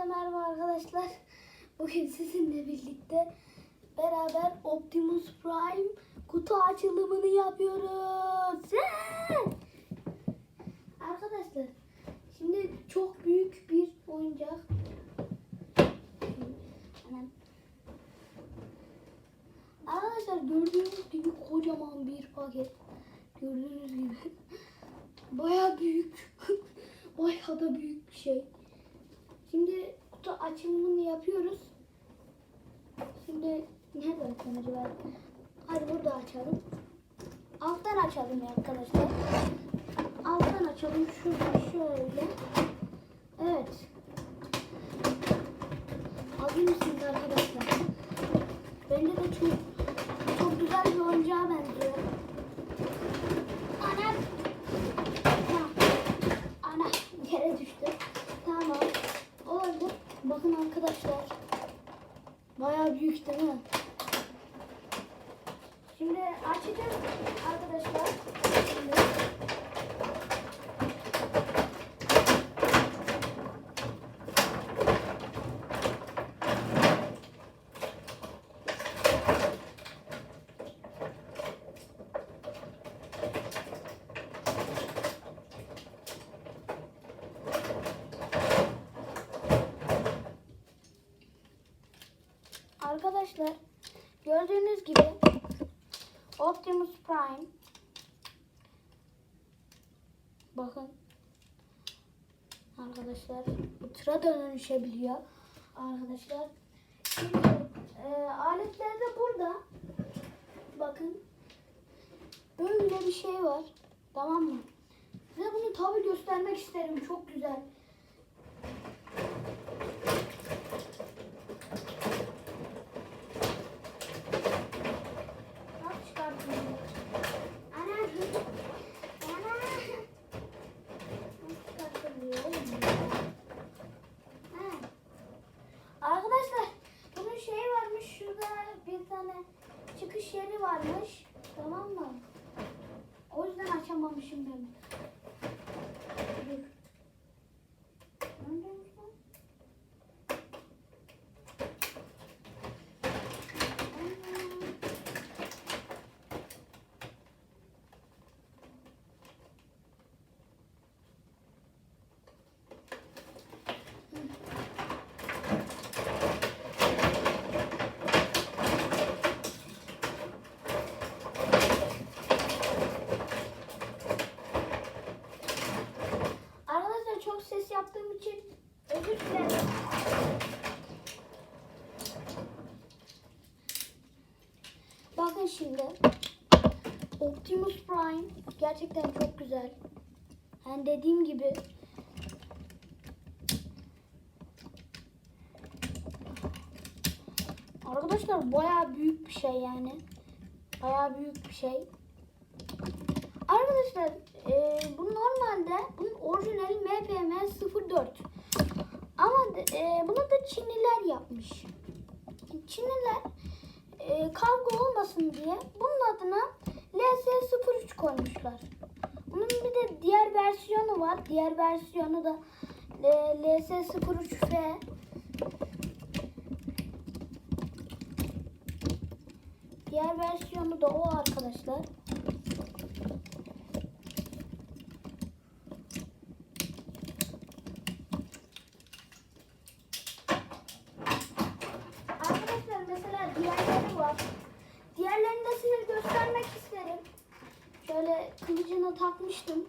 Hepinize merhaba arkadaşlar. Bugün sizinle birlikte beraber Optimus Prime kutu açılımını yapıyoruz. Arkadaşlar şimdi çok büyük bir oyuncak. Arkadaşlar gördüğünüz gibi kocaman bir paket. Gördüğünüz gibi. Baya büyük. Baya da büyük bir şey. Şimdi kutu açılımını yapıyoruz. Şimdi nerede açalım acaba? Hadi burada açalım. Alttan açalım arkadaşlar. Alttan açalım. Şuradan şöyle. Evet. Hazır mısınız arkadaşlar? Bence de çok çok güzel bir oyuncağa benziyor. Anam. Ha. Ana yere düştü. Tamam. Oldu. Bakın arkadaşlar. Bayağı büyük değil mi? Şimdi açacağız arkadaşlar. Şimdi. Arkadaşlar gördüğünüz gibi Optimus Prime bakın. Arkadaşlar bu tıra da dönüşebiliyor. Arkadaşlar Şimdi, e, aletler burada. Bakın. Böyle bir şey var. Tamam mı? Size bunu tabi göstermek isterim. Çok güzel çıkış yeri varmış. Tamam mı? O yüzden açamamışım ben. Optimus Prime gerçekten çok güzel. Yani dediğim gibi Arkadaşlar bayağı büyük bir şey yani. Bayağı büyük bir şey. Arkadaşlar e, bu normalde bunun orijinali MPM 04. Ama e, bunu da Çinliler yapmış. Çinliler e, kavga olmasın diye bunun adına LS03 koymuşlar. Bunun bir de diğer versiyonu var. Diğer versiyonu da e, LS03F. Diğer versiyonu da o arkadaşlar. Arkadaşlar mesela diğerleri var. Diğerlerini de size göstermek isterim. Şöyle kılıcını takmıştım.